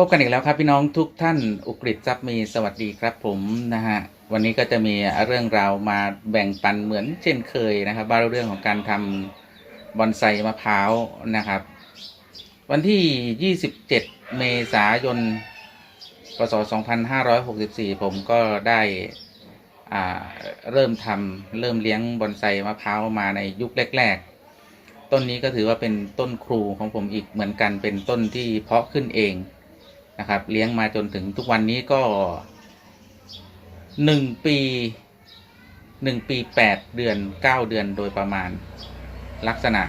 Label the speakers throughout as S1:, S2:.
S1: พบกันอีกแล้วครับ พี่น้องทุกท่านอุกฤษทรัพย์มีสวัสดีครับผมนะฮะวันนี้ก็จะมีเรื่องราวมาแบ่งปันเหมือนเช่นเคยนะครับว่าเรื่องของการทำบอนไซมะพร้าวนะครับ วันที่ 27 เมษายนพศ2564 ผมก็ได้เริ่มทำเริ่มเลี้ยงบอนไซมะพร้าวมาในยุคแรก ๆ ต้นนี้ก็ถือว่าเป็นต้นครูของผมอีกเหมือนกันเป็นต้นที่เพาะขึ้นเอง นะครับ เลี้ยงมาจนถึงทุกวันนี้ก็หนึ่งปีหนึ่งปีแปดเดือนเก้าเดือนโดยประมาณลักษณะ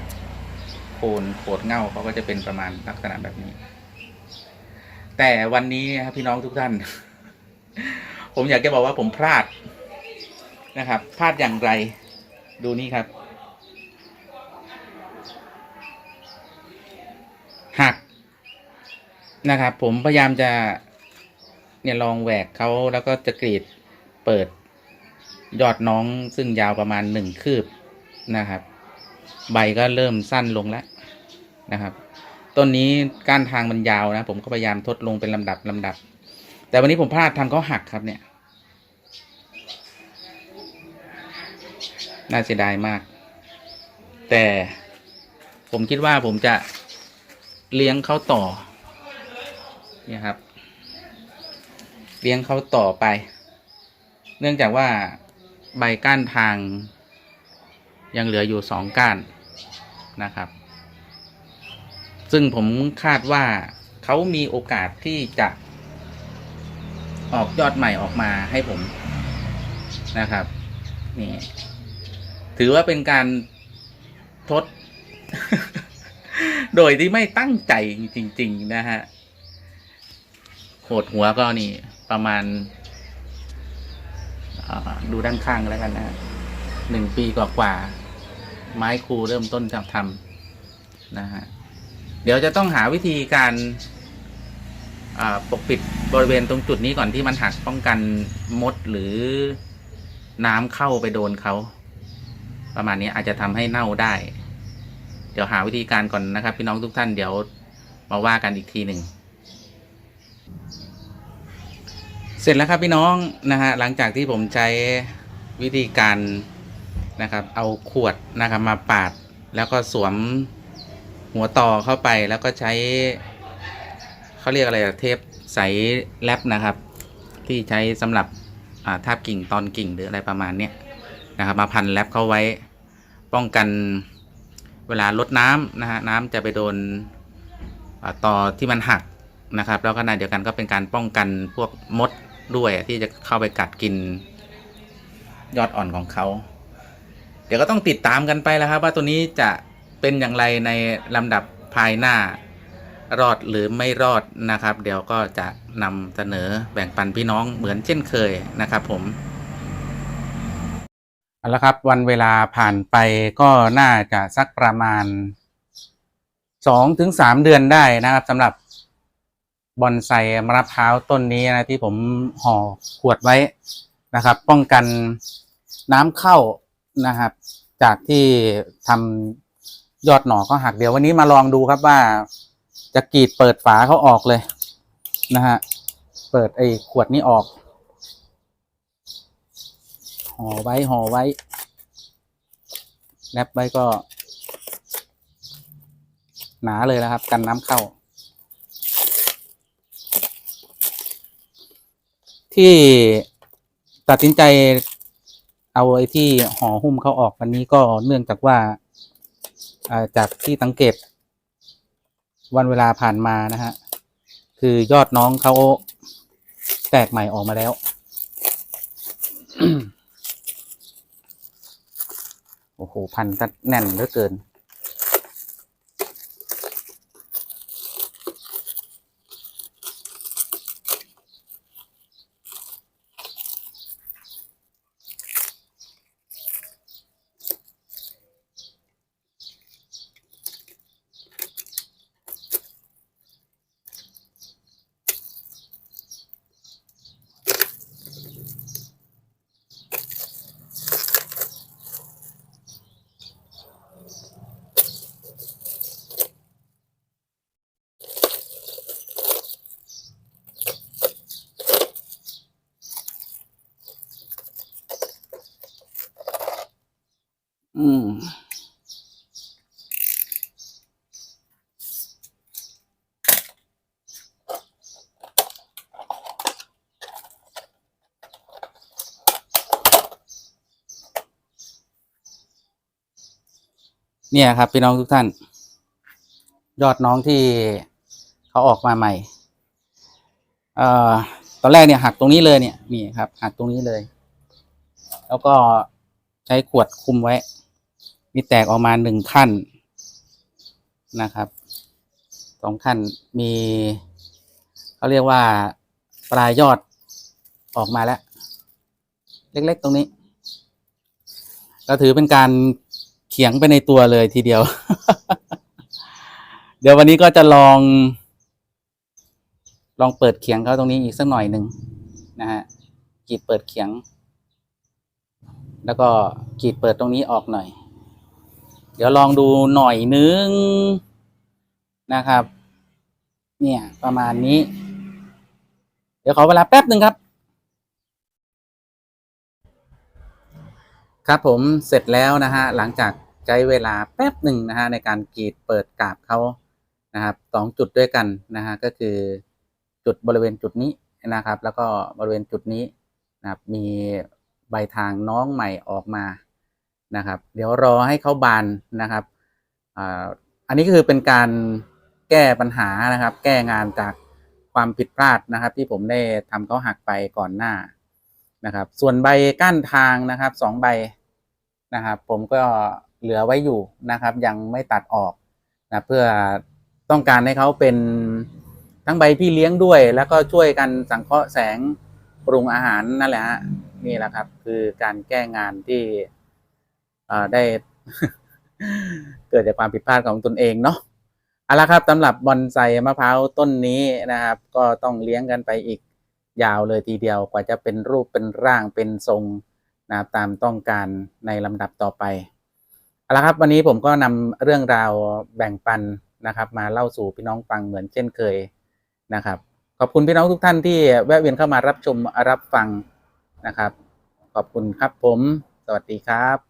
S1: โคนโขดเง่าเขาก็จะเป็นประมาณลักษณะแบบนี้ แต่วันนี้นะครับพี่น้องทุกท่าน ผมอยากจะบอกว่าผมพลาดนะครับ พลาดอย่างไร ดูนี่ครับหัก นะครับ ผมพยายามจะเนี่ยลองแหวกเขาแล้วก็จะกรีดเปิดยอดน้องซึ่งยาวประมาณหนึ่งคืบนะครับ ใบก็เริ่มสั้นลงแล้วนะครับ ต้นนี้ก้านทางมันยาวนะ ผมก็พยายามทดลงเป็นลำดับลำดับ แต่วันนี้ผมพลาดทำเขาหักครับเนี่ย น่าเสียดายมาก แต่ผมคิดว่าผมจะเลี้ยงเขาต่อ นี่ครับ เลี้ยงเขาต่อไป เนื่องจากว่าใบก้านทาง ยังเหลืออยู่สองก้านนะครับ ซึ่งผมคาดว่าเขามีโอกาสที่จะออกยอดใหม่ออกมาให้ผมนะครับ นี่ ถือว่าเป็นการทด โดยที่ไม่ตั้งใจจริง ๆ นะฮะ โหดหัวก็นี่ประมาณดูด้านข้างแล้วกันนะฮะหนึ่งปีกว่าๆไม้ครูเริ่มต้นจะทำนะฮะเดี๋ยวจะต้องหาวิธีการปกปิดบริเวณตรงจุดนี้ก่อนที่มันหักป้องกันมดหรือน้ำเข้าไปโดนเขา ประมาณนี้อาจจะทำให้เน่าได้ เดี๋ยวหาวิธีการก่อนนะครับ พี่น้องทุกท่านเดี๋ยวมาว่ากันอีกทีหนึ่ง เสร็จแล้วครับพี่น้องนะฮะหลังจากที่ผมใช้วิธีการนะครับ เอาขวดนะครับมาปาด แล้วก็สวมหัวต่อเข้าไปแล้วก็ใช้เขาเรียกอะไรเทปใสแรปนะครับ ที่ใช้สำหรับอ่าทาบกิ่งตอนกิ่งหรืออะไรประมาณเนี้ยนะครับ มาพันแรปเข้าไว้ป้องกันเวลาลดน้ำนะฮะน้ำจะไปโดนต่อที่มันหักนะครับ แล้วก็ในเดียวกันก็เป็นการป้องกันพวกมด ด้วยที่จะเข้าไปกัดกินยอดอ่อนของเขา เดี๋ยวก็ต้องติดตามกันไปแล้วครับ ว่าตัวนี้จะเป็นอย่างไรในลำดับภายหน้ารอดหรือไม่รอดนะครับ เดี๋ยวก็จะนำเสนอแบ่งปันพี่น้องเหมือนเช่นเคยนะครับ ผมเอาละครับวันเวลาผ่านไปก็น่าจะสักประมาณสองถึงสามเดือนได้นะครับสำหรับ บอนไซมะพร้าวต้นนี้นะที่ผมห่อขวดไว้นะครับ ป้องกันน้ำเข้านะครับ จากที่ทำยอดหน่อก็หักเดี๋ยววันนี้มาลองดูครับว่าจะกรีดเปิดฝาเขาออกเลยนะฮะเปิดไอ้ขวดนี้ออกห่อไว้ห่อไว้แรปไว้ก็ หนาเลยนะครับ กันน้ำเข้า ที่ตัดสินใจเอาไอ้ที่ห่อหุ้มเขาออกวันนี้ก็เนื่องจากว่าจากที่สังเกต วันเวลาผ่านมานะฮะ คือยอดน้องเขาแตกใหม่ออกมาแล้ว โอ้โห พันธุ์ก็แน่นเหลือเกิน อืมเนี่ยครับพี่น้องทุกท่าน ยอดน้องที่เขาออกมาใหม่เอ่อตอนแรกเนี่ยหักตรงนี้เลยเนี่ยนี่ครับหักตรงนี้เลย แล้วก็ใช้ขวดคุมไว้ มีแตกออกมาหนึ่งขั้นนะครับสองขั้นมีเขาเรียกว่าปลายยอดออกมาแล้ว เล็กๆตรงนี้ ก็ถือเป็นการเขียงไปในตัวเลยทีเดียว เดี๋ยววันนี้ก็จะลอง ลองเปิดเขียงเขาตรงนี้อีกสักหน่อยหนึ่งนะฮะกีดเปิดเขียง แล้วก็กีดเปิดตรงนี้ออกหน่อย เดี๋ยวลองดูหน่อยนึงนะครับ เนี่ยประมาณนี้ เดี๋ยวขอเวลาแป๊บหนึ่งครับ ครับผมเสร็จแล้วนะฮะหลังจากใช้เวลาแป๊บหนึ่งนะฮะในการกรีดเปิดกาบเขานะครับสองจุดด้วยกันนะฮะก็คือจุดบริเวณจุดนี้นะครับ แล้วก็บริเวณจุดนี้นะครับมีใบทางน้องใหม่ออกมา นะครับ เดี๋ยวรอให้เขาบานนะครับอ,อันนี้ก็คือเป็นการแก้ปัญหานะครับ แก้งานจากความผิดพลาดนะครับ ที่ผมได้ทำเขาหักไปก่อนหน้านะครับ ส่วนใบก้านทางนะครับสองใบนะครับ ผมก็เหลือไว้อยู่นะครับ ยังไม่ตัดออกนะเพื่อต้องการให้เขาเป็นทั้งใบพี่เลี้ยงด้วย แล้วก็ช่วยกันสังเคราะห์แสงปรุงอาหารนั่นแหละฮะนี่แหละครับ คือการแก้งานที่ ได้เกิดจากความผิดพลาดของตนเองเนาะเอาละครับสำหรับบอนไซมะพร้าวต้นนี้นะครับ ก็ต้องเลี้ยงกันไปอีกยาวเลยทีเดียวกว่าจะเป็นรูปเป็นร่างเป็นทรงนะตามต้องการในลำดับต่อไปเอาละครับวันนี้ผมก็นำเรื่องราวแบ่งปันนะครับ มาเล่าสู่พี่น้องฟังเหมือนเช่นเคยนะครับ ขอบคุณพี่น้องทุกท่านที่แวะเวียนเข้ามารับชมรับฟังนะครับ ขอบคุณครับผม สวัสดีครับ